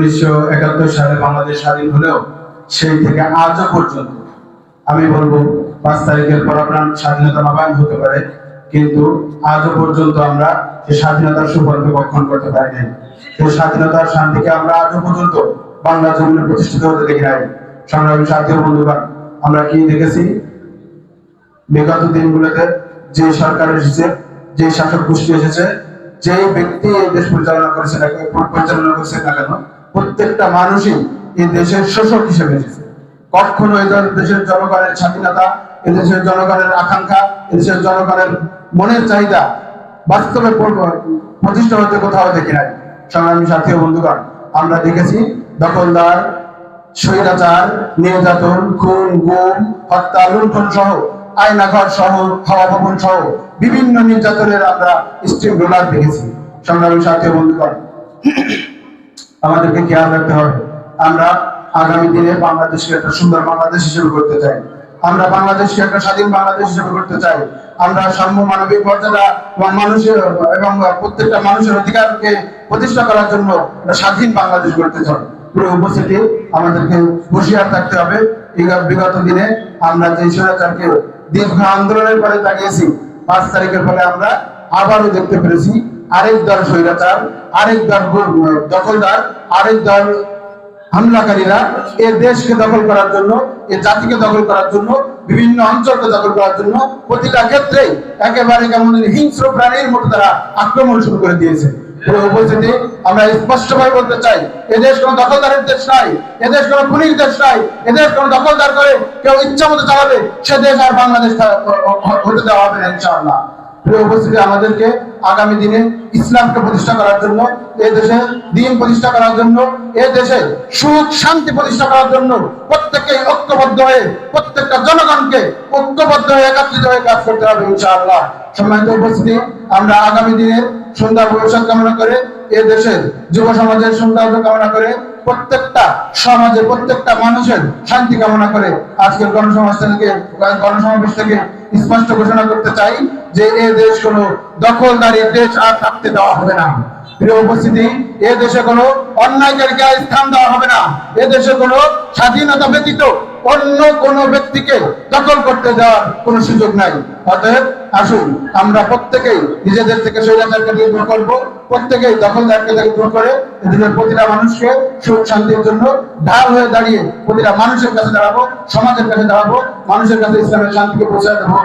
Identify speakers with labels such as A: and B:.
A: উনিশশো একাত্তর সালে বাংলাদেশ স্বাধীন হলেও সেই থেকে পর্যন্ত আমি বলব পাঁচ তারিখের স্বাধীনতা নবায়ন হতে পারে, কিন্তু পর্যন্ত আমরা স্বাধীনতার সুফলকে বক্ষণ করতে স্বাধীনতার শান্তিকে আমরা আজও পর্যন্ত বাংলা জমিনে প্রতিষ্ঠিত হতে দেখি নাই। সংগ্রামী সাথী বন্ধুগণ, আমরা কি দেখেছি? বিগত দিনগুলোতে যে সরকার এসেছে, যে শাসক গোষ্ঠী এসেছে যে ব্যক্তি এই দেশ পরিচালনা করেছে পরিচালনা করছে না কেন প্রত্যেকটা মানুষই এই দেশের শোষক হিসেবে এসেছে। কখনো এই দেশের জনগণের স্বাধীনতা, এই দেশের জনগণের আকাঙ্ক্ষা, এই দেশের জনগণের মনের চাহিদা বাস্তবে প্রতিষ্ঠা হতে কোথাও দেখি নাই। সংগ্রামী সাথী বন্ধুগণ, আমরা দেখেছি দখলদার, স্বৈরাচার, নির্যাতন, খুন, গুম, হত্যা, লুণ্ঠন সহ, আয়নাঘর সহ, হাওয়া ভবন সহ বিভিন্ন নির্যাতনের আমরা স্ট্রিম রোলার দেখেছি। সংগ্রামী সাথী বন্ধুগণ আমাদেরকে খেয়াল রাখতে হবে। আমরা আগামী দিনে বাংলাদেশকে একটা সুন্দর বাংলাদেশ হিসেবে করতে চাই। আমরা বাংলাদেশকে একটা স্বাধীন বাংলাদেশ হিসেবে করতে চাই। আমরা সাম্য মানবিক মর্যাদা মানুষের এবং প্রত্যেকটা মানুষের অধিকারকে প্রতিষ্ঠা করার জন্য স্বাধীন বাংলাদেশ করতে চাই। পুরো উপস্থিতি আমাদেরকে হুঁশিয়ার থাকতে হবে। বিগত- বিগত দিনে আমরা যে স্বৈরাচারকে দীর্ঘ আন্দোলনের পরে তাকিয়েছি, পাঁচ তারিখের ফলে আমরা আবারও দেখতে পেরেছি, আরেক দল স্বৈরাচার, আরেক দল দখলদার, আরেক দল হামলাকারীরা এ দেশকে দখল করার জন্য, এ জাতিকে দখল করার জন্য, বিভিন্ন অঞ্চলকে দখল করার জন্য প্রতিটা ক্ষেত্রে একেবারে কেমন হিংস্র প্রাণীর মতো তারা আক্রমণ শুরু করে দিয়েছে। উপস্থিতি আমরা স্পষ্টভাবে বলতে চাই এদেশ কোনো দখলদারের দেশ নয় এদেশ কোনো খুনির দেশ নয় এদেশ কোনো দখলদার করে কেউ ইচ্ছা মতো চালাবে, সে দেশ আর বাংলাদেশ হতে দেওয়া হবে না প্রিয় উপস্থিতি, আমাদেরকে আগামী দিনে ইসলামকে প্রতিষ্ঠা করার জন্য, এ দেশে দিন প্রতিষ্ঠা করার জন্য, এ দেশে সুখ, শান্তি প্রতিষ্ঠা করার জন্য প্রত্যেককে ঐক্যবদ্ধ হয়ে, প্রত্যেকটা জনগণকে ঐক্যবদ্ধ হয়ে একত্রিত হয়ে কাজ করতে হবে ইনশাআল্লাহ। সম্মানিত উপস্থিতি, আমরা আগামী দিনের সুন্দর ভবিষ্যৎ কামনা করে এ দেশের যুব সমাজের সৌন্দর্য কামনা করে প্রত্যেকটা প্রত্যেকটা মানুষের শান্তি কামনা করে আজকের গণসমাজ থেকে, গণসমাবেশ থেকে স্পষ্ট ঘোষণা করতে চাই যে এ দেশ কোনো দখলদারি দেশ আর থাকতে দেওয়া হবে না। প্রিয় উপস্থিতি, এ দেশে কোনো অন্যায়কারীকে স্থান দেওয়া হবে না। এ দেশে কোনো স্বাধীনতা ব্যতীত অন্য কোন ব্যক্তিকে দখল করতে দেওয়ার কোনো সুযোগ নাই। অতএব আসুন, আমরা প্রত্যেকেই নিজেদের থেকে স্বৈরাচারকে দূর করব, প্রত্যেকেই দখলদারকে থেকে দূর করে এদিনের প্রতিটা মানুষকে সুখ শান্তির জন্য ঢাল হয়ে দাঁড়িয়ে প্রতিটা মানুষের কাছে দাঁড়াবো, সমাজের কাছে দাঁড়াবো, মানুষের কাছে ইসলামের শান্তিকে পৌঁছে দেবো।